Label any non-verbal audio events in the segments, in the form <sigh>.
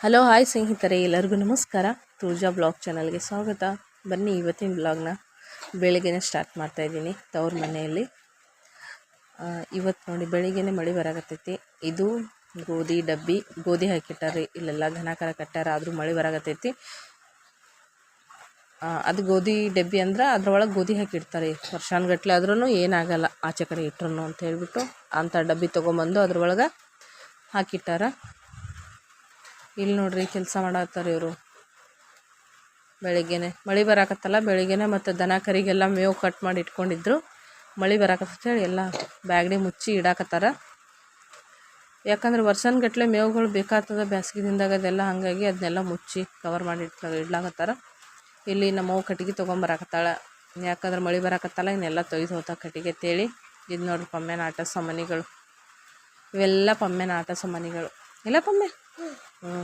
Hello hi ಸ್ನೇಹಿತರೆ ಎಲ್ಲರಿಗೂ ನಮಸ್ಕಾರ. ತೂಜಾ ಬ್ಲಾಗ್ ಚಾನಲ್ಗೆ ಸ್ವಾಗತ. ಬನ್ನಿ ಇವತ್ತಿನ ಬ್ಲಾಗ್ನ ಬೆಳಿಗ್ಗೆನೇ ಸ್ಟಾರ್ಟ್ ಮಾಡ್ತಾಯಿದ್ದೀನಿ ತವ್ರ ಮನೆಯಲ್ಲಿ. ಇವತ್ತು ನೋಡಿ ಬೆಳಿಗ್ಗೆನೇ ಮಳೆ ಬರಾಕತ್ತೈತಿ. ಇದು ಗೋಧಿ ಡಬ್ಬಿ. ಗೋಧಿ ಹಾಕಿಟ್ಟಾರೆ ಇಲ್ಲೆಲ್ಲ ಘನಕರ ಕಟ್ಟಾರ ಆದರೂ ಮಳೆ ಬರಾಕತ್ತೈತಿ. ಆ, ಅದು ಗೋಧಿ ಡಬ್ಬಿ ಅಂದ್ರೆ ಅದ್ರೊಳಗೆ ಗೋಧಿ ಹಾಕಿಡ್ತಾರೆ. ವರ್ಷಾನ್ಗಟ್ಲೆ ಆದ್ರೂ ಏನಾಗಲ್ಲ ಆಚೆ ಕಡೆ ಇಟ್ರು ಅಂತ ಹೇಳ್ಬಿಟ್ಟು ಅಂಥ ಡಬ್ಬಿ ತೊಗೊಂಬಂದು ಅದ್ರೊಳಗೆ ಹಾಕಿಟ್ಟಾರ. ಇಲ್ಲಿ ನೋಡ್ರಿ ಕೆಲಸ ಮಾಡತ್ತಾರ ಇವರು. ಬೆಳಿಗ್ಗೆನೆ. ಮಳೆ ಬರಾಕತ್ತಲ್ಲ, ಬೆಳಿಗ್ಗೆನೆ ಮತ್ತು ದನ ಕರಿಗೆಲ್ಲ ಮೇವು ಕಟ್ ಮಾಡಿ ಇಟ್ಕೊಂಡಿದ್ರು. ಮಳೆ ಬರಾಕತ್ತೇಳಿ ಎಲ್ಲ ಬ್ಯಾಗ್ಡಿ ಮುಚ್ಚಿ ಇಡಾಕತ್ತಾರ. ಯಾಕಂದ್ರೆ ವರ್ಷನ್ಗಟ್ಲೆ ಮೇವುಗಳು ಬೇಕಾಗ್ತದೆ, ಬ್ಯಾಸ್ಗೆ ದಿನದಾಗ ಅದೆಲ್ಲ ಹಾಗಾಗಿ ಅದನ್ನೆಲ್ಲ ಮುಚ್ಚಿ ಕವರ್ ಮಾಡಿ ಇಟ್ಲ ಇಡ್ಲಾಕತ್ತಾರ. ಇಲ್ಲಿ ನಮ್ಮವು ಕಟ್ಟಿಗೆ ತೊಗೊಂಬರಾಕತ್ತಾಳ ಯಾಕಂದ್ರೆ ಮಳೆ ಬರಾಕತ್ತಲ್ಲ, ಇನ್ನೆಲ್ಲ ತೊಯ್ದು ಹೋತ ಕಟ್ಟಿಗೆ ತೇಳಿ ಇದು ನೋಡ್ರಿ ಪಮ್ಮೆನ ಆಟ ಸಾಮಾನಿಗಳು. ಇವೆಲ್ಲ ಪಮ್ಮೆನ ಆಟ ಸಾಮಾನಿಗಳು. ಇಲ್ಲ ಪಮ್ಮೆ? ಹ್ಞೂ.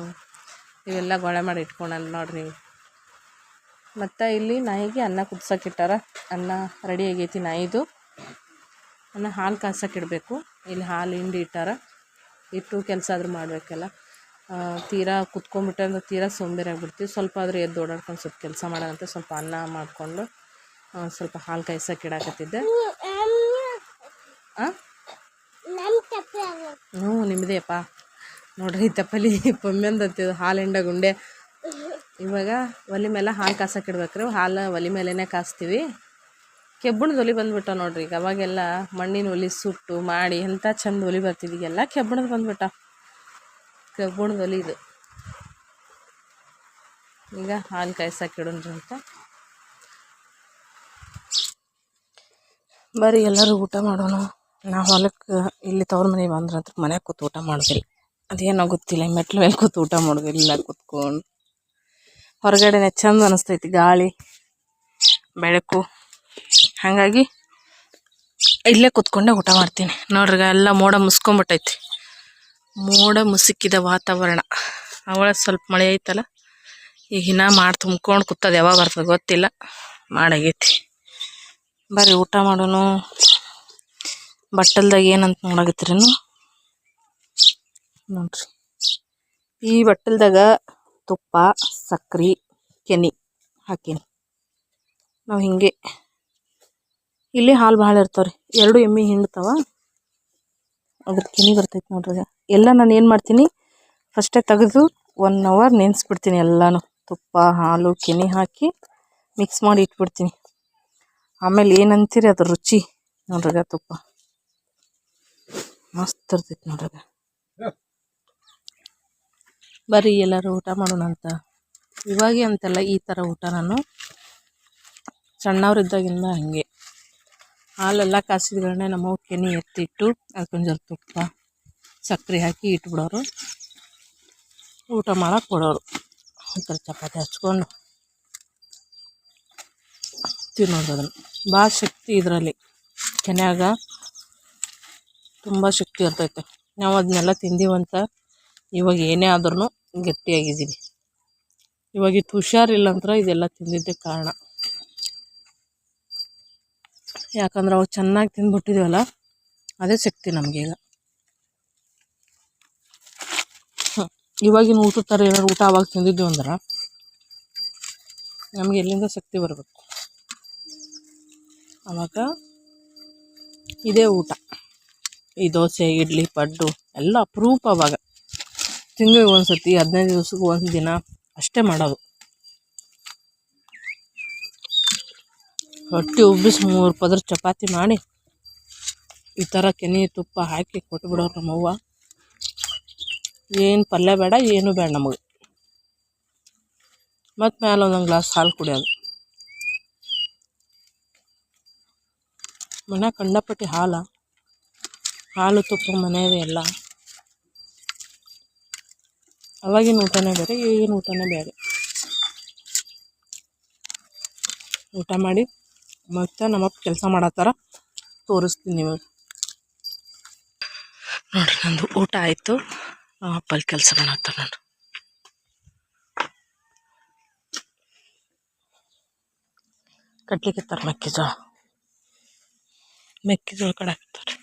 ಇವೆಲ್ಲ ಗೊಳೆ ಮಾಡಿ ಇಟ್ಕೊಂಡಲ್ಲ ನೋಡ್ರಿ ನೀವು. ಮತ್ತು ಇಲ್ಲಿ ನಾಯಿಗೆ ಅನ್ನ ಕುದ್ಸಕ್ಕಿಟ್ಟಾರ ಅನ್ನ ರೆಡಿ ಆಗೈತಿ ನಾಯಿದು. ಅನ್ನ ಹಾಲು ಕಾಯ್ಸೋಕೆ ಇಡಬೇಕು ಇಲ್ಲಿ ಹಾಲು ಹಿಂಡಿ ಇಟ್ಟಾರ. ಇಟ್ಟು ಕೆಲಸ ಆದರೂ ಮಾಡಬೇಕಲ್ಲ. ತೀರಾ ಕುತ್ಕೊಂಡ್ಬಿಟ್ಟೆ ಅಂದ್ರೆ ತೀರಾ ಸೋಂಬೇರಿ ಆಗಿಬಿಡ್ತೀವಿ. ಸ್ವಲ್ಪ ಆದರೂ ಎದ್ದು ಓಡಾಡ್ಕೊಂಡು ಸ್ವಲ್ಪ ಕೆಲಸ ಮಾಡೋಣಂತ. ಸ್ವಲ್ಪ ಅನ್ನ ಮಾಡಿಕೊಂಡು ಸ್ವಲ್ಪ ಹಾಲು ಕಾಯ್ಸೋಕೆ ಇಡಾಕತ್ತಿದ್ದೆ ಹಾಂ ಹ್ಞೂ ನಿಮ್ಮದೇಪ್ಪ ನೋಡ್ರಿ ತಪ್ಪಲಿ ಪೊಮ್ಮೆಂದತ್ತಿದ್ದು ಹಾಲು ಹಿಂಡ ಗುಂಡೆ. ಇವಾಗ ಒಲೆ ಮೇಲೆ ಹಾಲು ಕಾಸಕ್ಕೆ ಹಾಲು ಒಲೆ ಮೇಲೇ ಕಾಸ್ತೀವಿ. ಕೆಬ್ಬಣದ ಒಲೆ ಬಂದ್ಬಿಟ್ಟ ನೋಡ್ರಿ, ಈಗ ಅವಾಗೆಲ್ಲ ಮಣ್ಣಿನ ಒಲೆ, ಸುಟ್ಟು, ಮಾಡಿ, ಎಂಥ ಚಂದ ಒಲೆ ಬರ್ತಿದ್ವಿ ಎಲ್ಲ ಕೆಬ್ಬಣದ ಬಂದ್ಬಿಟ್ಟ. ಕೆಬ್ಬಣದ ಒಲೆ ಇದು. ಈಗ ಹಾಲು ಕಾಯ್ಸಕ್ಕೆ ಇಡೋಣ್ರಿ ಅಂತ. ಬರೀ ಎಲ್ಲರೂ ಊಟ ಮಾಡೋಣ. ನಾವು ಹೊಲಕ್ಕೆ ಇಲ್ಲಿ ತವ್ರ ಮನೆಗೆ ಬಂದ್ರೆ ಅಂತ ಮನ್ಯಾಗ ಕೂತು ಊಟ ಮಾಡೋದಿಲ್ಲ. ಅದೇನೋ ಗೊತ್ತಿಲ್ಲ ಮೆಟ್ಲು ಮೇಲೆ ಕೂತು ಊಟ ಮಾಡೋದಿಲ್ಲ ಕೂತ್ಕೊಂಡು. ಹೊರಗಡೆನೆ ಚಂದ ಅನಿಸ್ತೈತಿ ಗಾಳಿ, ಬೆಳಕು. ಹಾಗಾಗಿ ಇಲ್ಲೇ ಕೂತ್ಕೊಂಡೆ ಊಟ ಮಾಡ್ತೀನಿ. ನೋಡ್ರಿ ಎಲ್ಲ ಮೋಡ ಮುಸ್ಕೊಂಬಿಟ್ಟೈತಿ. ಮೋಡ ಮುಸುಕಿದ ವಾತಾವರಣ. ಅವಳ ಸ್ವಲ್ಪ ಮಳೆ ಐತಲ್ಲ ಈಗ ಇನ್ನ ಮಾಡಿ ತುಂಬ್ಕೊಂಡು ಕೂತದ ಯಾವಾಗ ಬರ್ತದೆ ಗೊತ್ತಿಲ್ಲ. ಮಾಡಾಗೈತಿ. ಬರ್ರಿ ಊಟ ಮಾಡೋನು, ಬಟ್ಟಲ್ದಾಗ ಏನಂತ ನೋಡಾಕತ್ತೀರೇನು? ನೋಡ್ರಿ. ಈ ಬಟ್ಟಲ್ದಾಗ ತುಪ್ಪ ಸಕ್ಕರೆ ಕೆನೆ ಹಾಕೀನಿ. ನಾವು ಹಿಂಗೆ ಇಲ್ಲಿ ಹಾಲು ಭಾಳ ಇರ್ತಾವ್ರಿ. ಎರಡು ಎಮ್ಮೆ ಹಿಂಡ್ತಾವ ಅದ್ರ ಕೆನೆ ಬರ್ತೈತೆ ನೋಡ್ರಿ ಎಲ್ಲ ನಾನು ಏನು ಮಾಡ್ತೀನಿ, ಫಸ್ಟೇ ತೆಗೆದು ಒನ್ ಅವರ್ ನೆನೆಸ್ಬಿಡ್ತೀನಿ ಎಲ್ಲನೂ. ತುಪ್ಪ, ಹಾಲು, ಕೆನೆ ಹಾಕಿ ಮಿಕ್ಸ್ ಮಾಡಿ ಇಟ್ಬಿಡ್ತೀನಿ. ಆಮೇಲೆ ಏನಂತೀರಿ ಅದ್ರ ರುಚಿ ನೋಡ್ರಿಗ ತುಪ್ಪ. ಮಸ್ತ್ ಇರ್ತೈತೆ ನೋಡ್ರಿಗ ಬರ್ರಿ ಎಲ್ಲರೂ ಊಟ ಮಾಡೋಣ ಅಂತ. ಇವಾಗೆ ಅಂತೆಲ್ಲ ಈ ಥರ ಊಟ ನಾನು ಸಣ್ಣವ್ರಿದ್ದಾಗಿಂದ ಹಾಗೆ. ಹಾಲೆಲ್ಲ ಕಾಸಿದ್ಗಳನ್ನೇ ನಮ್ಮ ಕೆನೆ ಎತ್ತಿಟ್ಟು ಅದಕ್ಕೊಂದು ಜರ ತುಪ್ಪ, ಸಕ್ಕರೆ ಹಾಕಿ ಇಟ್ಬಿಡೋರು. ಊಟ ಮಾಡೋಕೆ ಕೊಡೋರು ಒಂಥರ ಚಪಾತಿ ಹಚ್ಕೊಂಡು ತಿನ್ನೋದು ಅದನ್ನು. ಭಾಳ ಶಕ್ತಿ ಇದರಲ್ಲಿ. ಕೆನ್ಯಾಗ ತುಂಬ ಶಕ್ತಿ ಇರ್ತೈತೆ. ನಾವು ಅದನ್ನೆಲ್ಲ ತಿಂದೀವಂತ ಇವಾಗ ಏನೇ ಆದ್ರೂ ಗಟ್ಟಿಯಾಗಿದ್ದೀನಿ ಇವಾಗ ಇದು ಹುಷಾರಿಲ್ಲ ಅಂದ್ರೆ ಇದೆಲ್ಲ ತಿಂದಿದ್ದೆ ಕಾರಣ. ಯಾಕಂದ್ರೆ ಅವು ಚೆನ್ನಾಗಿ ತಿಂದ್ಬಿಟ್ಟಿದ್ದೀವಲ್ಲ ಅದೇ ಶಕ್ತಿ ನಮಗೀಗ. ಇವಾಗಿನ ಊಟದ ಥರ ಏನಾದ್ರು ಊಟ ಅವಾಗ ತಿಂದಿದ್ದೀವಿ ಅಂದ್ರೆ ನಮಗೆ ಎಲ್ಲಿಂದ ಶಕ್ತಿ ಬರಬೇಕು. ಅವಾಗ ಇದೇ ಊಟ. ಈ ದೋಸೆ, ಇಡ್ಲಿ, ಪಡ್ಡು ಎಲ್ಲ ಅಪರೂಪ ಅವಾಗ ತಿಂಗಳಿಗೆ ಒಂದು ಸತಿ ಹದಿನೈದು ದಿವ್ಸಕ್ಕೆ ಒಂದು ದಿನ ಅಷ್ಟೇ ಮಾಡೋದು. ರೊಟ್ಟಿ, ಉಬ್ಬಿಸಿ ಮೂರು ಪದರ ಚಪಾತಿ ಮಾಡಿ, ಈ ಥರ ಕೆನೆ ತುಪ್ಪ ಹಾಕಿ ಕೊಟ್ಬಿಡೋರು ನಮ್ಮವ್ವ. ಏನು ಪಲ್ಯ ಬೇಡ, ಏನು ಬೇಡ ನಮಗೆ. ಮತ್ತು ಮೇಲೆ ಒಂದೊಂದು ಗ್ಲಾಸ್ ಹಾಲು ಕುಡಿಯೋದು. ಮನೆ ಕಂಡಪಟ್ಟಿ ಹಾಲು ಹಾಲು ತುಪ್ಪ ಮನೆಯವೇ ಎಲ್ಲ ಅವಾಗಿನ ಊಟನೇ ಬೇರೆ, ಈಗಿನ ಊಟನೇ ಬೇರೆ. ಊಟ ಮಾಡಿ, ಮತ್ತೆ ನಮ್ಮಪ್ಪ ಕೆಲಸ ಮಾಡತ್ತಾರ, ತೋರಿಸ್ತೀನಿ ನಿಮಗೆ. ನೋಡ್ರಿ ನಂದು ಊಟ ಆಯಿತು. ಅಪ್ಪಲ್ಲಿ ಕೆಲಸ ಮಾಡತ್ತಾರ ನೋಡ್ರಿ. ಕಟ್ಲಿಕ್ಕೆ ಮೆಕ್ಕೆಜೋಳ. ಮೆಕ್ಕೆಜೋಳ ಕಡಾಕತ್ತಾರೆ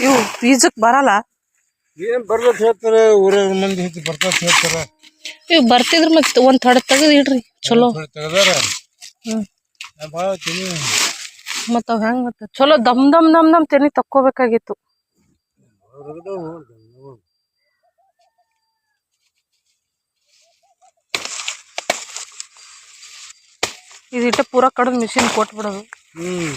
ಇವು ಬೀಜಕ್ಕೆ ಬರಲ್ಲ. ಏನ್ ಬರ್ಬೇಕು ಹೇಳ್ತಾರೆ? ಊರಾಗ ಮಂದಿ ಹೆಚ್ಚು ಬರ್ತಾರ ಹೇಳ್ತಾರ. ಇವು ಬರ್ತಿದ್ರು ಮತ್ತೆ ಒಂದು ಥೊಡೆ ತೆಗೆದು ಇಡ್ರಿ ಚಲೋ. ತೆಗದಾರ? ಭಾಳ ಮತ್ತು ಅವು ಹೆಂಗೆ ಮತ್ತೆ ಚಲೋ ದಮ್ ದಮ್ ದಮ್ ದಮ್ ತೆನಿ ತಕ್ಕೋಬೇಕಾಗಿತ್ತು. ಇದಿಟ್ಟ ಪೂರ ಕಡ್ದು ಮಿಷಿನ್ ಕೊಟ್ಬಿಡೋದು. ಹ್ಮ್.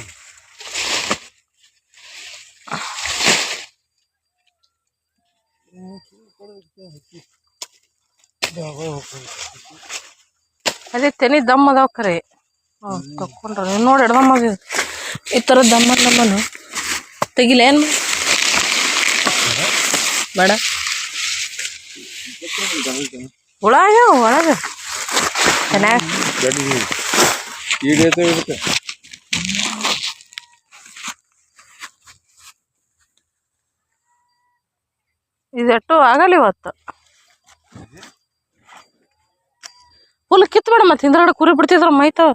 ಅದೇ ತೆನಿ ದಮ್ ಅದಾವ ಕರೆ. ಹ್ಞೂ ನೀವು ನೋಡಿ ಎಡದಮ್ಮ ಈ ಥರ ದಮ್ಮ ದಮ್ಮನು ತೆಗಿಲೇನು ಬೇಡ. ಹುಳ ಆಗ್ಯಾವ ಒಳಗೆ. ಚೆನ್ನಾಗಿ ಇದೆಟ್ಟು ಆಗಲ್ಲ ಇವತ್ತು. ಫುಲ್ ಕಿತ್ಬೇಡ ಮತ್ತೆ ಹಿಂದ್ಗಡೆ ಕುರಿ ಬಿಡ್ತಿದ್ರ ಮೈತಾವ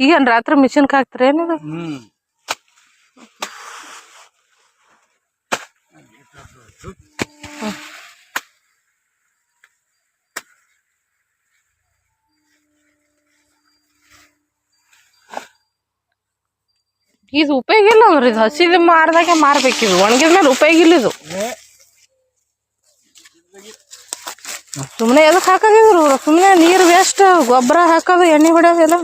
ಈಗೇನು ರಾತ್ರಿ ಮಿಷಿನ್ ಹಾಕ್ತೀರಿ ಏನಿದು ಇದು ಉಪಯೋಗ ಇಲ್ಲ ಅಂದ್ರೆ ಇದು ಹಸಿದ ಮಾರ್ದಾಗೆ ಮಾರ್ಬೇಕಿದು ಒಣಗಿದ ಮೇಲೆ ಉಪಯೋಗ ಇಲ್ಲ ಇದು. ಸುಮ್ಮನೆ ಎದಕ್ಕೆ ಹಾಕೋದಿದ್ರು ಸುಮ್ಮನೆ ನೀರು ವೇಸ್ಟ್ ಗೊಬ್ಬರ ಹಾಕೋದು, ಎಣ್ಣೆ ಎಲ್ಲ.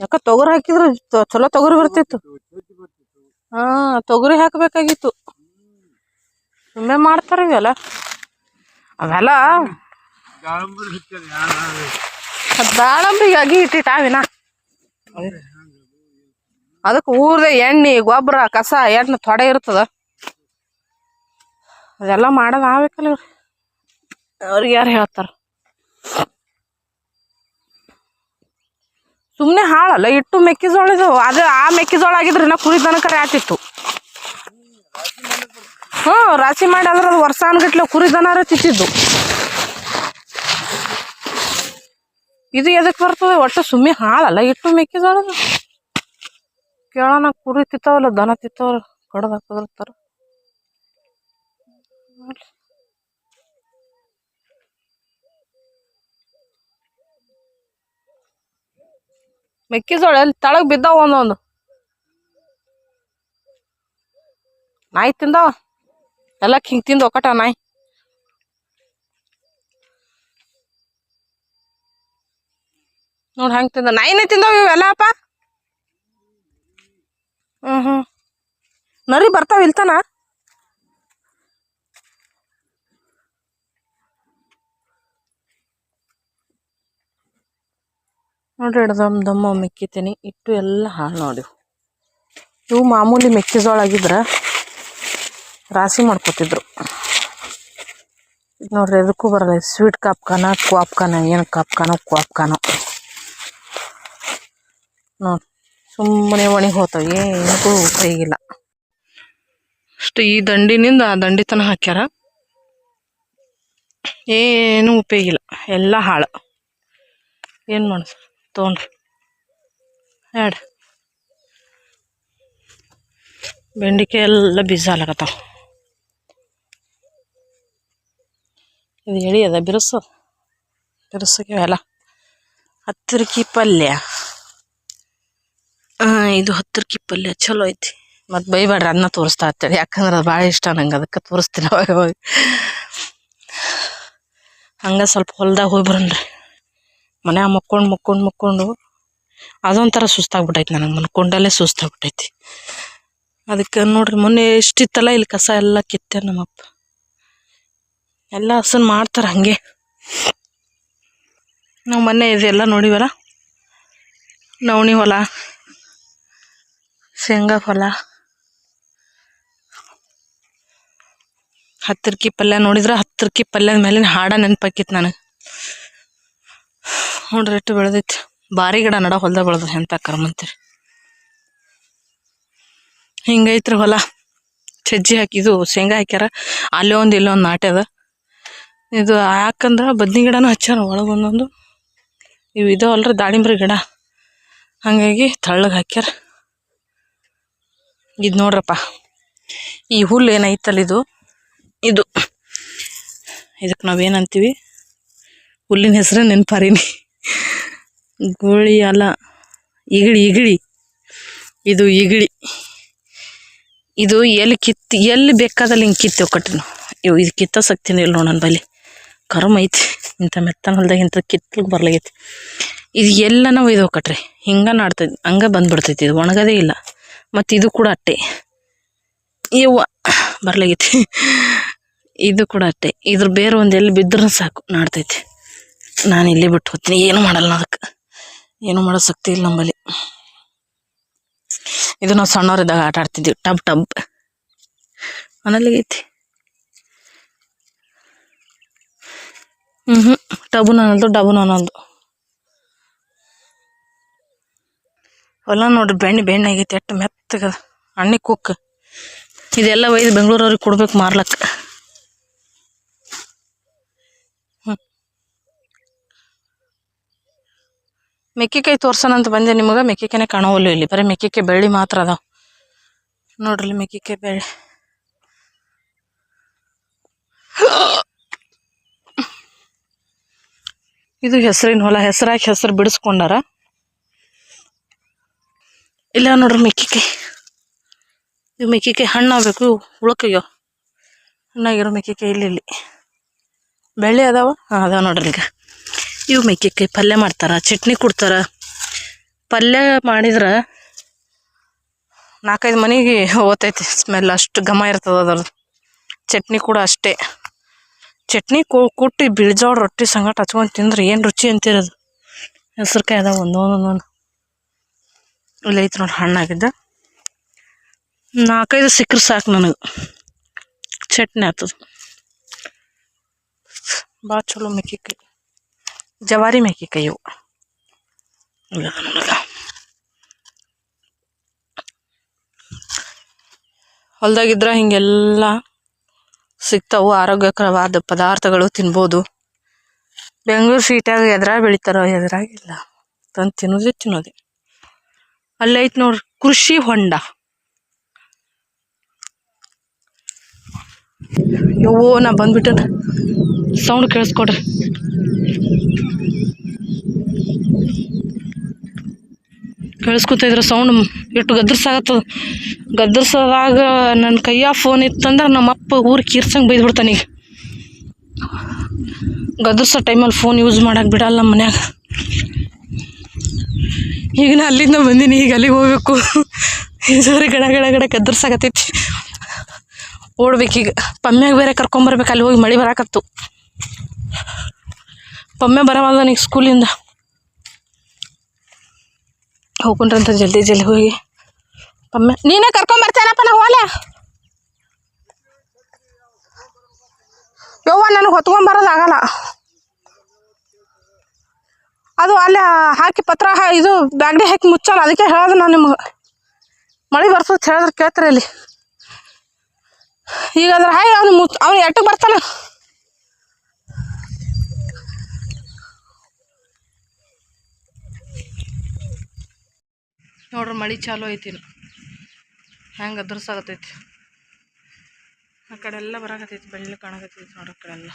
ಯಾಕ ತೊಗರಿ ಹಾಕಿದ್ರು ಚಲೋ ತೊಗರಿ ಬರ್ತಿತ್ತು. ಹಾ ತೊಗರಿ ಹಾಕಬೇಕಾಗಿತ್ತು. ಸುಮ್ಮನೆ ಮಾಡ್ತಾರೆ ಇವೆಲ್ಲ. ಅವೆಲ್ಲ ದಾಳಂಬ್ರಿಗೆ ಅಗಿ ಇಟ್ಟಿಟ್ಟಾವಿನ ಅದಕ್ಕೆ ಊರ್ದೆ ಎಣ್ಣೆ ಗೊಬ್ಬರ ಕಸ ಎಣ್ಣೆ ತೊಡೆ ಇರ್ತದ. ಅದೆಲ್ಲ ಮಾಡೋದು ಆಗ್ಬೇಕಲ್ಲ ಅವ್ರಿಗೆ ಯಾರು ಹೇಳ್ತಾರ? ಸುಮ್ಮನೆ ಹಾಳಲ್ಲ, ಇಟ್ಟು ಮೆಕ್ಕೆಜೋಳ ಇದು ಅದು ಆ ಮೆಕ್ಕೆಜೋಳ ಆಗಿದ್ರೆ ನಾ ಕುರಿ ದನಕರೆ ಆತಿತ್ತು ಹ್ಞೂ, ರಾಶಿ ಮಾಡಿ ಅದ್ರ ಅದು ವರ್ಷಾನ್ಗಟ್ಲೆ ಕುರಿ ದನಾರ ತಿತ್ತಿದ್ದು ಇದು ಎದಕ್ಕೆ ಬರ್ತದೆ? ಒಟ್ಟು ಸುಮ್ಮನೆ ಹಾಳಲ್ಲ, ಇಟ್ಟು ಮೆಕ್ಕೆಜೋಳದು ಕೇಳೋಣ, ಕುರಿ ತಿತ್ತವಲ್ಲ ದನ ತಿತ್ತವಲ್ಲ ಕಡ್ದು ಹಾಕಿದಿರ್ತಾರ ಮೆಕ್ಕೆಜೋಳ ಅಲ್ಲಿ ತಳಗ್ ಬಿದ್ದಾವ ಒಂದೊಂದು. ನಾಯಿ ತಿಂದಾವ? ಎಲ್ಲ ಹಿಂಗ್ ತಿಂದು ಒಕ್ಕಟ ನಾಯಿ? ನೋಡ್ ಹಂಗೆ ತಿಂದ. ನಾಯಿನೇ ತಿಂದಾವ ಇವೆಲ್ಲ ಅಪ್ಪ? ಹ್ಮ್ ಹ್ಮ್. ನರಿ ಬರ್ತಾವ ಇಲ್ತಾನ? ನೋಡ್ರಿ ಹಿಡ್ದಮ್ ದಮ್ ದಮ್ಮ ಮೆಕ್ಕಿತೀನಿ. ಇಟ್ಟು ಎಲ್ಲ ಹಾಳು ನೋಡಿ. ಇವು ಮಾಮೂಲಿ ಮೆಕ್ಕೆಜೋಳ ಆಗಿದ್ರೆ ರಾಶಿ ಮಾಡ್ಕೊತಿದ್ರು. ನೋಡ್ರಿ, ಎದಕ್ಕೂ ಬರಲ್ಲ. ಸ್ವೀಟ್ ಕಾಪ್ಕಾನ ಕ್ವಾಪ್ಕಾನ ಏನು ಕಾಪ್ಕಾನ ಕ್ವಾಪ್ಕಾನ ನೋಡಿ, ಸುಮ್ಮನೆ ಒಣಗಿ ಹೋತವೆ. ಏನಕ್ಕೂ ಉಪಯೋಗಿಲ್ಲ ಅಷ್ಟು ಈ ದಂಡಿನಿಂದ ಆ ದಂಡಿತನ ಹಾಕ್ಯಾರ. ಏನು ಉಪಯೋಗಿಲ್ಲ ಎಲ್ಲ ಹಾಳು. ಏನು ಮಾಡೋದು ತೊಗೊಂಡ್ರಿ ಎರಡು. ಬೆಂಡಿಕಾಯಿ ಎಲ್ಲ ಬೀಜ ಹಾಲಕತ್ತಾವ ಇದು ಎಳಿ ಅದ ಬಿರುಸು. ಬಿರುಸಕ್ಕೆ ಎಲ್ಲ ಹತ್ತಿರಕಿ ಪಲ್ಯ. ಇದು ಹತ್ತಿರಕಿ ಪಲ್ಯ ಚಲೋ ಐತಿ. ಮತ್ತು ಬೈಬೇಡ್ರಿ ಅದನ್ನ ತೋರಿಸ್ತಾ ಇರ್ತೇವೆ ಯಾಕಂದ್ರೆ ಅದು ಭಾಳ ಇಷ್ಟ ನಂಗೆ ಅದಕ್ಕೆ ತೋರಿಸ್ತೀನಿ ಅವಾಗ ಅವಾಗ. ಹಂಗೆ ಸ್ವಲ್ಪ ಹೊಲ್ದಾಗ ಹೋಗಿ ಬರೋಣ್ರಿ. ಮನ್ಯಾಗ ಮಕ್ಕೊಂಡು ಮಕ್ಕೊಂಡು ಮಕ್ಕೊಂಡು ಅದೊಂಥರ ಸುಸ್ತಾಗ್ಬಿಟ್ಟೈತಿ ನನಗೆ ಮನ್ಕೊಂಡಲ್ಲೇ ಸುಸ್ತಾಗ್ಬಿಟ್ಟೈತಿ. ಅದಕ್ಕೆ ನೋಡ್ರಿ ಮೊನ್ನೆ ಎಷ್ಟಿತ್ತಲ್ಲ ಇಲ್ಲಿ ಕಸ ಎಲ್ಲ ಕಿತ್ತೆ ನಮ್ಮಪ್ಪ. ಎಲ್ಲ ಹಸನ್ ಮಾಡ್ತಾರೆ ಹಂಗೆ. ನಾವು ಮೊನ್ನೆ ಇದೆಲ್ಲ ನೋಡಿವಲ್ಲ? ನವಣಿ ಹೊಲ, ಶೇಂಗಾ ಹೊಲ, ಹತ್ತಿರಕಿ ಪಲ್ಯ ನೋಡಿದ್ರೆ ಹತ್ತಿರಕಿ ಪಲ್ಯದ ಮೇಲಿನ ಹಾಡ ನೆನಪಾಕಿತ್ತು ನನಗೆ. ನೋಡ್ರಿ ಎಷ್ಟು ಬೆಳೆದೈತಿ. ಭಾರಿ ಗಿಡ ನಡ ಹೊಲ್ದಾಗ ಬೆಳೆದ ಎಂತ ಕರ್ಮಂತೀರಿ. ಹಿಂಗೈತ್ರಿ ಹೊಲ. ಸಜ್ಜಿ ಹಾಕಿದು ಶೇಂಗಾ ಹಾಕ್ಯಾರ. ಅಲ್ಲೇ ಒಂದು ಇಲ್ಲೊಂದು ನಾಟ್ಯದ ಇದು ಯಾಕಂದ್ರೆ ಬದ್ನಿ ಗಿಡನೂ ಹಚ್ಚಾರ ಒಳಗೆ ಒಂದೊಂದು. ಇವು ಇದು ಅಲ್ರಿ ದಾಳಿಂಬ್ರಿ ಗಿಡ. ಹಾಗಾಗಿ ತಳ್ಳಗೆ ಹಾಕ್ಯಾರ. ಇದು ನೋಡ್ರಪ್ಪ. ಈ ಹುಲ್ಲು ಏನೈತಲ್ಲ ಇದು? ಇದು. ಇದಕ್ಕೆ ನಾವೇನಂತೀವಿ ಹುಲ್ಲಿನ ಹೆಸರು ನೆನಪಾರೀನಿ. ಗೋಳಿ ಅಲ್ಲ ಇಗಳಿ ಇಗಳಿ ಇದು ಇಗಳಿ ಇದು ಎಲ್ಲಿ ಕಿತ್ತು ಎಲ್ಲಿ ಬೇಕಾದಲ್ಲಿ ಹಿಂಗೆ ಕಿತ್ತೇವು ಕಟ್ಟಿನ ಇವು ಇದು ಕಿತ್ತ ಸಕ್ತಿನ ಇಲ್ಲ ನೋಡೋಣ ಬಲ್ಲಿ. ಕರ್ಮ ಐತಿ, ಇಂಥ ಮೆತ್ತನ ಹೊಲ್ದಾಗ ಇಂಥ ಕಿತ್ಲಿಕ್ಕೆ ಬರ್ಲಾಗೈತಿ. ಇದು ಎಲ್ಲ ನಾವು ಇದು ಕಟ್ರಿ. ಹಿಂಗೆ ನಾಡ್ತೈತಿ, ಹಂಗೆ ಬಂದ್ಬಿಡ್ತೈತಿ. ಇದು ಒಣಗದೇ ಇಲ್ಲ. ಮತ್ತು ಇದು ಕೂಡ ಅಟ್ಟೆ. ಇವ ಬರ್ಲಾಗೈತಿ. ಇದು ಕೂಡ ಅಟ್ಟೆ. ಇದ್ರ ಬೇರೆ ಒಂದು ಎಲ್ಲಿ ಬಿದ್ದರೂ ಸಾಕು, ನಾಡ್ತೈತಿ. ನಾನು ಇಲ್ಲಿ ಬಿಟ್ಟು ಹೋಗ್ತೀನಿ. ಏನು ಮಾಡಲ್ಲ ಅದಕ್ಕೆ. ಏನು ಮಾಡೋ ಶಕ್ತಿ ಇಲ್ಲ ನಂಬಲ್ಲಿ ಇದು ನಾವು ಸಣ್ಣವರಿದ್ದಾಗ ಆಟ ಆಡ್ತಿದ್ವಿ. Tub tub. ಮನೇಲಿಗೈತಿ ಹ್ಞೂ ಹ್ಞೂ ಟಬು ಅನ್ನಲ್ದು ಡಬು ಅನ್ನಲ್ದು ಹೊಲ ನೋಡ್ರಿ, ಬೆಣ್ಣೆ ಬೆಣ್ಣೆ ಆಗೈತಿ ಎಟ್ಟು ಮೆತ್ತಗ ಅಣ್ಣಿ ಕುಕ್. ಇದೆಲ್ಲ ಒಯ್ದು ಬೆಂಗಳೂರವ್ರಿಗೆ ಕೊಡ್ಬೇಕು ಮಾರ್ಲಕ್ಕೆ. ಮೆಕ್ಕೆಕಾಯಿ ತೋರ್ಸೋಣಂತ ಬಂದೆ ನಿಮಗೆ. ಮೆಕ್ಕೆಕಾಯಿನೇ ಕಾಣವಲ್ಲು ಇಲ್ಲಿ. ಬರೀ ಮೆಕ್ಕೆಕಾಯಿ ಬೆಳ್ಳಿ ಮಾತ್ರ ಅದಾವ. ನೋಡ್ರಿ ಮೆಕ್ಕಿಕಾಯಿ ಬೆಳ್ಳಿ. ಇದು ಹೆಸರಿನ ಹೊಲ. ಹೆಸರಾಗಿ ಹೆಸರು ಬಿಡಿಸ್ಕೊಂಡಾರ. ಇಲ್ಲ ನೋಡ್ರಿ ಮೆಕ್ಕಿಕಾಯಿ ಇದು ಮೆಕ್ಕಿಕಾಯಿ ಹಣ್ಣಾಗಬೇಕು ಉಳ್ಕಯ್ಯೋ ಹಣ್ಣಾಗಿರೋ ಮೆಕ್ಕಿಕಾಯಿ ಇಲ್ಲಿ ಇಲ್ಲಿ. ಬೆಳ್ಳಿ ಅದಾವ? ಹಾಂ, ಅದಾವ ನೋಡ್ರಿ ಈಗ. ಇವು ಮೆಕ್ಕೆಕಾಯಿ ಪಲ್ಯ ಮಾಡ್ತಾರೆ, ಚಟ್ನಿ ಕೊಡ್ತಾರೆ. ಪಲ್ಯ ಮಾಡಿದ್ರೆ ನಾಲ್ಕೈದು ಮನೆಗೆ ಓತೈತಿ ಸ್ಮೆಲ್ ಅಷ್ಟು ಘಮ ಇರ್ತದೆ ಅದ್ರದ್ದು ಚಟ್ನಿ ಕೂಡ ಅಷ್ಟೇ. ಚಟ್ನಿ ಕೊ, ಕುಟ್ಟಿ ಬಿಳ್ಜೋಳ ರೊಟ್ಟಿ ಸಂಗಟ ಹಚ್ಕೊಂಡು ತಿಂದ್ರೆ ಏನು ರುಚಿ ಅಂತಿರೋದು. ಹೆಸ್ರುಕಾಯಿ ಅದಾವ ಒಂದೊಂದು ಒಂದೊಂದು ಇಲ್ಲಿ ಐತೆ ನೋಡಿ ಹಣ್ಣಾಗಿದ್ದ. ನಾಲ್ಕೈದು ಸಿಕ್ಕರೆ ಸಾಕು ನನಗೆ. ಚಟ್ನಿ ಆಗ್ತದೆ ಭಾಳ ಚಲೋ ಮೆಕ್ಕೆಕಾಯಿ ಜವಾರಿ ಇಲ್ಲ ನೋಡಲ್ಲ ಹೊಲ್ದಾಗಿದ್ರೆ ಹಿಂಗೆಲ್ಲ ಸಿಗ್ತಾವು, ಆರೋಗ್ಯಕರವಾದ ಪದಾರ್ಥಗಳು ತಿನ್ಬೋದು. ಬೆಂಗಳೂರು ಸೀಟ್ಯಾಗ ಎದ್ರಾಗ ಬೆಳಿತಾರೋ ಎದ್ರಾಗಿಲ್ಲ. ತಂದು ತಿನ್ನೋದೇ ತಿನ್ನೋದೆ. ಅಲ್ಲೈತೆ ನೋಡ್ರಿ ಕೃಷಿ ಹೊಂಡ. ಯವ್ವೋ, ನಾ ಬಂದ್ಬಿಟ್ಟನ. ಸೌಂಡ್ ಕೇಳಿಸ್ಕೊಡ್ರಿ. ಕೇಳಿಸ್ಕೊತಿದ್ರ ಸೌಂಡ್ ಇಟ್ಟು ಗದ್ರಸಾಗತ್ತದ ಗದ್ರಸದಾಗ ನನ್ನ ಕೈಯಾ ಫೋನ್ ಇತ್ತಂದ್ರೆ ನಮ್ಮ ಅಪ್ಪ ಊರು ಕೀರ್ಸಂಗೆ ಬೈದ್ಬಿಡ್ತಾನೆ ಈಗ. ಗದ್ರಸೋ ಟೈಮಲ್ಲಿ ಫೋನ್ ಯೂಸ್ ಮಾಡಕ್ಕೆ ಬಿಡಲ್ಲ ನಮ್ಮ ಮನ್ಯಾಗ. ಈಗ ನಾ ಅಲ್ಲಿಂದ ಬಂದೀನಿ, ಈಗ ಅಲ್ಲಿಗೆ ಹೋಗ್ಬೇಕು. ಇದ್ರೆ ಗಡ ಗಡ ಗಡ ಗದ್ರಸಾಗತ್ತೈತಿ ಓಡ್ಬೇಕೀಗ. ಪಮ್ಮ್ಯಾಗ ಬೇರೆ ಕರ್ಕೊಂಬರ್ಬೇಕು, ಅಲ್ಲಿ ಹೋಗಿ ಮಳೆ ಬರಾಕತ್ತು. ಪಮ್ಮೆ ಬರವಲ್ಲ ನನಗೆ ಸ್ಕೂಲಿಂದ. ಹೋಗ್ಕೊಂಡ್ರಂತ ಜಲ್ದಿ ಜಲ್ದಿ ಹೋಗಿ. ಪಮ್ಮೆ ನೀನೇ ಕರ್ಕೊಂಬರ್ತೀನಪ್ಪ ನಾವು ಹೋಲ ಯವ್ವ, ನನಗೆ ಹೊತ್ಕೊಂಬರೋದಾಗಲ್ಲ ಅದು ಅಲ್ಲೇ ಹಾಕಿ ಪತ್ರ ಇದು ಬ್ಯಾಗ್ಡಿ ಹಾಕಿ ಮುಚ್ಚಲ್ಲ, ಅದಕ್ಕೆ ಹೇಳೋದು ನಾನು ನಿಮ್ಗೆ. ಮಳೆ ಬರ್ತದೆ ಹೇಳಿದ್ರೆ ಕೇಳ್ತಾರೆ ಅಲ್ಲಿ ಈಗ ಅಂದ್ರೆ ಹಾಯ್, ಅವನು ಮುಚ್ ಅವ್ನು ಎಟ್ಟಕ್ಕೆ ಬರ್ತಾನೆ? ನೋಡ್ರಿ ಮಳೆ ಚಾಲು ಐತಿ ಹೆಂಗೆ ಅದ್ರಸಾಗತೈತಿ. ಆ ಕಡೆ ಎಲ್ಲ ಬರಾಕತ್ತೈತಿ ಬೆಳ್ಳಿ ಕಾಣಕತ್ತೈತಿ ನೋಡ್ರಿ ಆ ಕಡೆ ಎಲ್ಲ.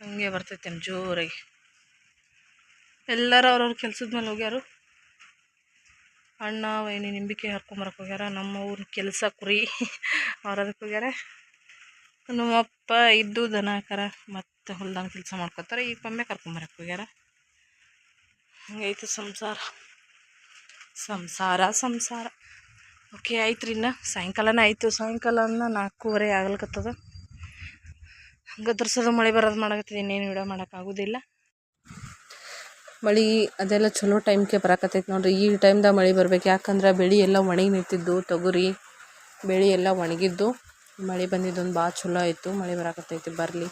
ಹಂಗೆ ಬರ್ತೈತಿ ಜೋರಾಗಿ. ಎಲ್ಲರೂ ಅವ್ರವ್ರ ಕೆಲ್ಸದ ಮೇಲೆ ಹೋಗ್ಯಾರು. ಅಣ್ಣ, ವೈನಿ, ನಿಂಬಿಕೆ ಹರ್ಕೊಂಬರಕ್ಕೆ ಹೋಗ್ಯಾರ. ನಮ್ಮ ಊರ ಕೆಲಸ ಕುರಿ. ಅವ್ರು ಅದಕ್ಕೆ ಹೋಗ್ಯಾರ. ನಮ್ಮಪ್ಪ ಇದ್ದು ದನ ಕರ ಮತ್ತು ಹೊಲ್ದಾಗ ಕೆಲಸ ಮಾಡ್ಕೊತಾರೆ. ಈಗ ಪಮ್ಮೆ ಕರ್ಕೊಂಬರಕ್ಕೆ ಹೋಗ್ಯಾರ. ಹಂಗೈತೆ ಸಂಸಾರ. ಸಂಸಾರ ಸಂಸಾರ ಓಕೆ ಆಯ್ತು ರೀ ಇನ್ನು ಸಾಯಂಕಾಲನೇ ಆಯಿತು ಸಾಯಂಕಾಲನ ನಾಲ್ಕೂವರೆ ಹಂಗೆ ಗದ್ರಸೋದು ಮಳೆ ಬರೋದು ಮಾಡಕತ್ತದ ಇನ್ನೇನು ಇಡೋ ಮಾಡೋಕ್ಕಾಗೋದಿಲ್ಲ ಮಳೆ ಅದೆಲ್ಲ ಚಲೋ ಟೈಮ್ಗೆ ಬರಾಕತ್ತೈತೆ ನೋಡ್ರಿ ಈ ಟೈಮ್ದಾಗ ಮಳೆ ಬರ್ಬೇಕು ಯಾಕಂದ್ರೆ ಬೆಳೆ ಎಲ್ಲ ಒಣಗಿ ನಿಂತಿದ್ದು ತೊಗರಿ ಬೆಳೆ ಎಲ್ಲ ಒಣಗಿದ್ದು ಮಳೆ ಬಂದಿದ್ದೊಂದು ಭಾಳ ಚಲೋ ಆಯಿತು ಮಳೆ ಬರಾಕತ್ತೈತಿ ಬರಲಿ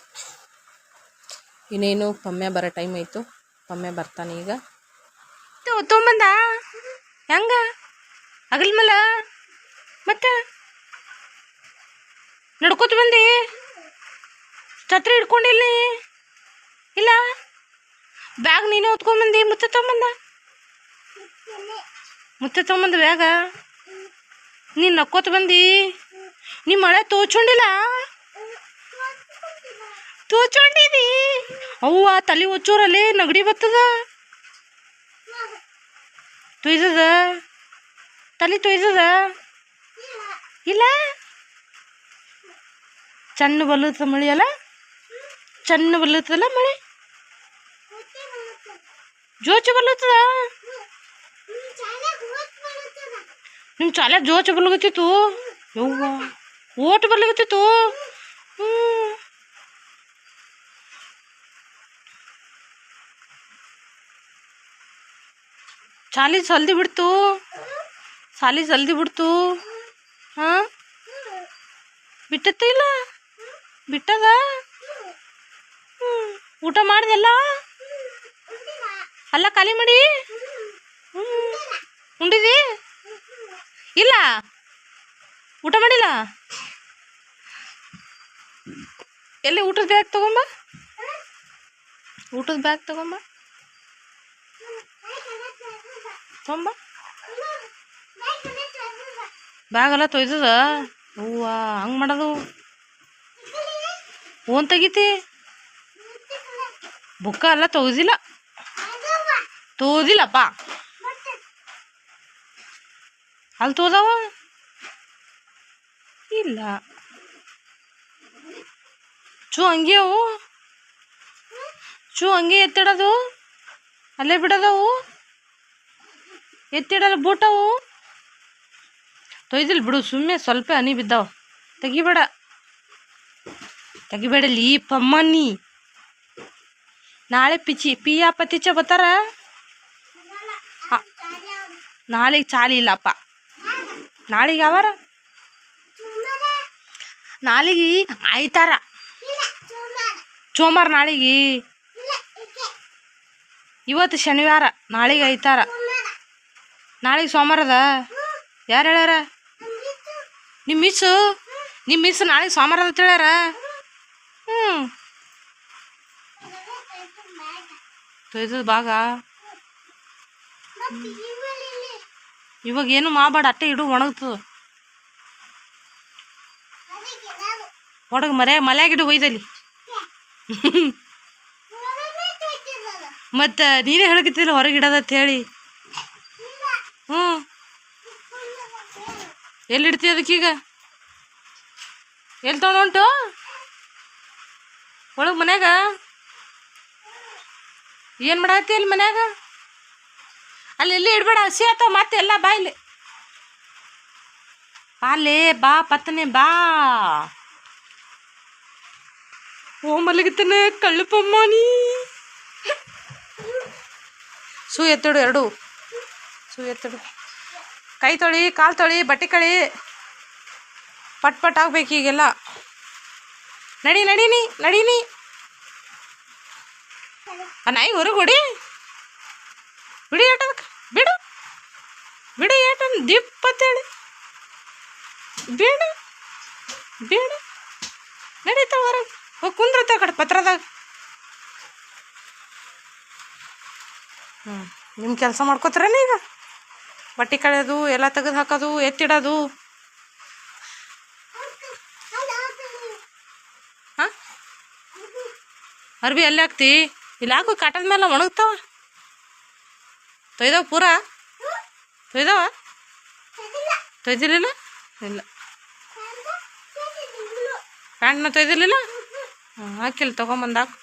ಇನ್ನೇನು ಪಮ್ಮೆ ಬರೋ ಟೈಮ್ ಆಯಿತು ಪಮ್ಮೆ ಬರ್ತಾನೆ ಈಗ ತೊಗೊಂಬಂದ ಹೆಂಗ? ಅಗಲ್ ಮಲ? ಮತ್ತೆ? ನಡ್ಕೋತ ಬಂದಿ? ಛತ್ರಿ ಹಿಡ್ಕೊಂಡಿಲ್ಲ? ಇಲ್ಲ? ಬ್ಯಾಗ್ ನೀನೇ ಹೊತ್ಕೊಂಬಂದಿ ಮುತ್ತ ತೊಗೊಂಬಂದ? ಮುತ್ತ ತೊಗೊಂಬಂದ ಬ್ಯಾಗ? ನೀನು ನಕ್ಕೋತ ಬಂದಿ? ನೀ ಮಳೆ ತೋಚೊಂಡಿಲ್ಲ ತೋಚೊಂಡಿದಿ ಅವ್ವ, ತಲೆ ಒಚ್ಚೂರಲ್ಲಿ ನಗಡಿ ಬರ್ತದ ತೊಯ್ದದ ತಲೆ ತೊಯ್ದದ ಇಲ್ಲ ಚನ್ನ ಬಲ್ಲುತ್ತ ಮಳಿ ಅಲ್ಲ ಚನ್ನ ಬಲ್ಲುತ್ತಲ್ಲ ಮಳೆ ಜೋಚ ಬಲ್ಲುತ್ತದ ನಿಮ್ಮ ಚಾಲ ಜೋಚ ಬರ್ಲಗತ್ತಿತ್ತು ಯವ್ವ ಓಟ್ ಬರ್ಲಗತ್ತಿತ್ತು ಹ್ಞೂ ಚಾಲಿ ಜಲ್ದಿ ಬಿಡ್ತು. ಶಾಲಿ ಜಲ್ದಿ ಬಿಡ್ತು. ಹಾಂ? ಬಿಟ್ಟತ್ತ ಇಲ್ಲ? ಬಿಟ್ಟದ? ಊಟ ಮಾಡಿದೆಲ್ಲ? ಅಲ್ಲ ಖಾಲಿ ಮಾಡಿ. ಉಂಡಿದಿ? ಇಲ್ಲ? ಊಟ ಮಾಡಿಲ್ಲ? ಎಲ್ಲಿ ಊಟದ ಬ್ಯಾಗ್ ತಗೊಂಬ? ಊಟದ ಬ್ಯಾಗ್ ತಗೊಂಬ? ತಗೊಂಬ ಬ್ಯಾಗೆಲ್ಲ ತೊಯ್ದದ? ಹೂವ ಹಂಗೆ ಮಾಡೋದು? ಓನ್ ತೆಗಿತಿ? ಬುಕ್ಕ ಅಲ್ಲ ತೋಜಿಲ್ಲ ತೋದಿಲ್ಲಪ್ಪ ಅಲ್ಲಿ ತೋದವ ಇಲ್ಲ. ಚೂ, ಹಂಗೆ ಅವು? ಚೂ, ಹಂಗೆ ಎತ್ತಿಡೋದು? ಅಲ್ಲೇ ಬಿಡೋದವು ಎತ್ತಿಡಲ್ಲ ಬೂಟವು? ತೊಯ್ದಿಲ್ಲ ಬಿಡು ಸುಮ್ಮನೆ ಸ್ವಲ್ಪ ಹನಿ ಬಿದ್ದಾವ. ತೆಗಿಬೇಡ. ತೆಗಿಬೇಡಲಿ ಪಮ್ಮನಿ ನಾಳೆ ಪಿಚಿ ಪಿಯ ಪತಿಚ ಬರ್ತಾರ? ನಾಳೆಗೆ ಚಾಲಿ ಇಲ್ಲಪ್ಪ ನಾಳೆಗೆ ಯಾವಾರ? ನಾಳೆಗೆ ಆಯ್ತಾರ. ಸೋಮವಾರ ನಾಳೆಗೆ. ಇವತ್ತು ಶನಿವಾರ, ನಾಳೆಗೆ ಐತಾರ ನಾಳೆಗೆ ಸೋಮವಾರ ಅದ ಯಾರು ಹೇಳ್ಯಾರ? ನಿಮ್ಮ ಮಿಸ್ಸು? ನಿಮ್ಮ ಮಿಸ್ ನಾಳೆಗೆ ಸೋಮವಾರ ಅಂತ ಹೇಳ್ಯಾರ? ಹ್ಞೂ ತೊಯ್ದು ಭಾಗ? ಇವಾಗ ಏನು ಮಾಡಬೇಡ ಅಟ್ಟೆ ಇಡು ಒಣಗ್ತದ ಒಡಗ ಮರೆ ಮಲ್ಯಾಗಿಡು ಒಯ್ದಲ್ಲಿ. <laughs> ಮತ್ತು ನೀನೇ ಹೇಳಕತ್ತಿಲ್ಲ ಹೊರಗೆ ಅಂತ ಹೇಳಿ. ಹ್ಞೂ ಎಲ್ಲಿ ಇಡ್ತಿ ಅದಕ್ಕೀಗ? ಎಲ್ಲಿ ತೊಗೊಂಡು ಒಳಗೆ ಮನ್ಯಾಗ? ಏನು ಮಾಡತ್ತಿ ಅಲ್ಲಿ ಮನ್ಯಾಗ? ಅಲ್ಲಿ ಎಲ್ಲಿ ಇಡ್ಬೇಡ, ಹಸಿ ಆತ ಮತ್ತೆ ಎಲ್ಲ ಬಾ ಇಲ್ಲಿ. ಬಾ ಪತ್ತನೆ ಬಾ ಓ ಮಲಗಿತನ ಕಳ್ಳು ನೀ. ಸೂ ಎತ್ತಿಡು ಎರಡು. ಸೂ ತೊಳಿ ಕೈ ತೊಳಿ, ಕಾಲು ತೊಳಿ, ಬಟ್ಟೆ ಕಳಿ. ಪಟ್ ಪಟ್ ಆಗ್ಬೇಕು ಈಗೆಲ್ಲ. ನಡಿ ನಡೀನಿ ನಡೀನಿ ಆ ನಾಯಿ ಹೊರಗೆ ಹೊಡಿ. ಬಿಡಿ ಏಟದಕ್ಕೆ ಬಿಡು. ಬಿಡು ಏಟ ದಿಪ್ ಅಂತೇಳಿ ಬೇಡ. ಬೇಡ. ನಡೀತ ಹೊರ ಹೋಗಿ ಕುಂದ್ರತ ಕಡೆ ಪತ್ರದಾಗ. ಹ್ಞೂ ನಿಮ್ಮ ಕೆಲಸ ಮಾಡ್ಕೋತೀರೇನು ಈಗ? ಬಟ್ಟೆ ಕಳೆಯೋದು ಎಲ್ಲ ತೆಗೆದು ಹಾಕೋದು, ಎತ್ತಿಡೋದು. ಹಾಂ? ಅರ್ಬಿ ಎಲ್ಲಿ ಹಾಕ್ತಿ? ಇಲ್ಲಿ ಹಾಕು, ಕಾಟದ ಮೇಲೆ ಒಣಗ್ತಾವ. ತೊಯ್ದವ ಪೂರ? ತೊಯ್ದವ? ತೊಯ್ದಿರಲಿಲ್ಲ? ಇಲ್ಲ. ಪ್ಯಾಂಟ್ನ ತೊಯ್ದಿರಲಿಲ್ಲ? ಹಾಕಿಲ್ಲ ತೊಗೊಂಬಂದು